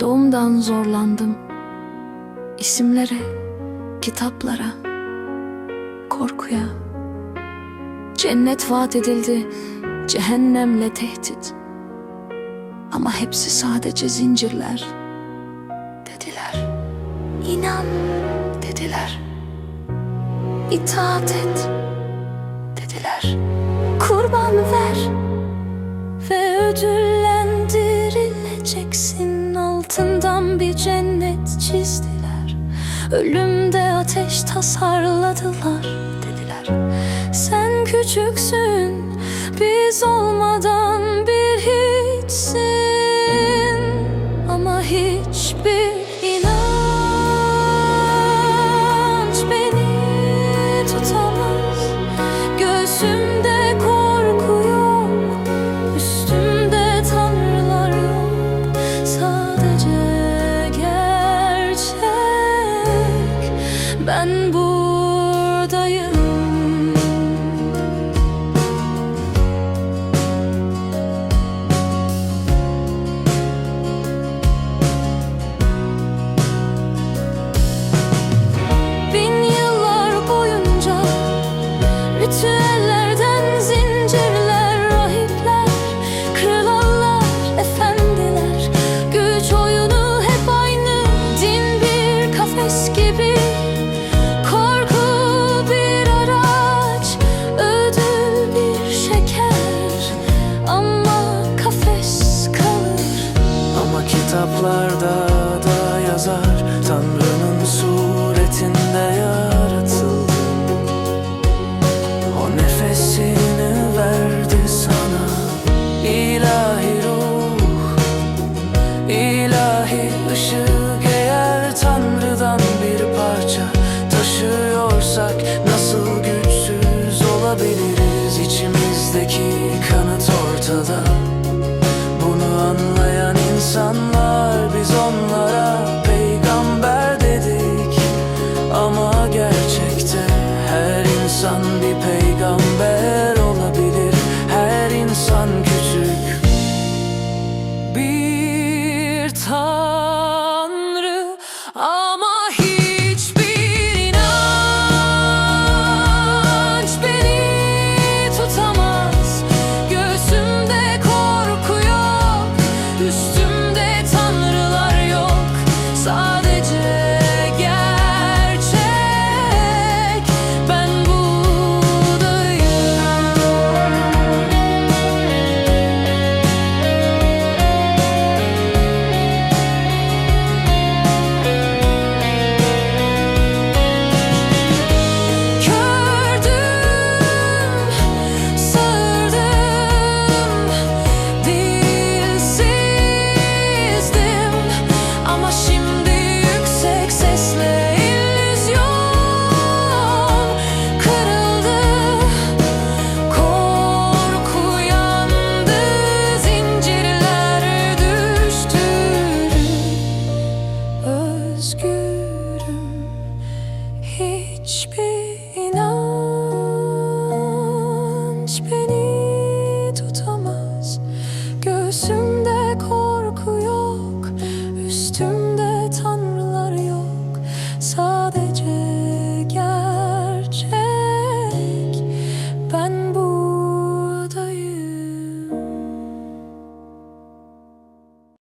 Doğumdan zorlandım isimlere, kitaplara, korkuya. Cennet vaat edildi, cehennemle tehdit. Ama hepsi sadece zincirler dediler. İnan dediler. İtaat et dediler. Kurban ver ve ödüllendirileceksin altından bir cennet çizdiler. Ölümde ateş tasarladılar dediler. Sen küçüksün biz olmadan bir Ben buradayım. 曾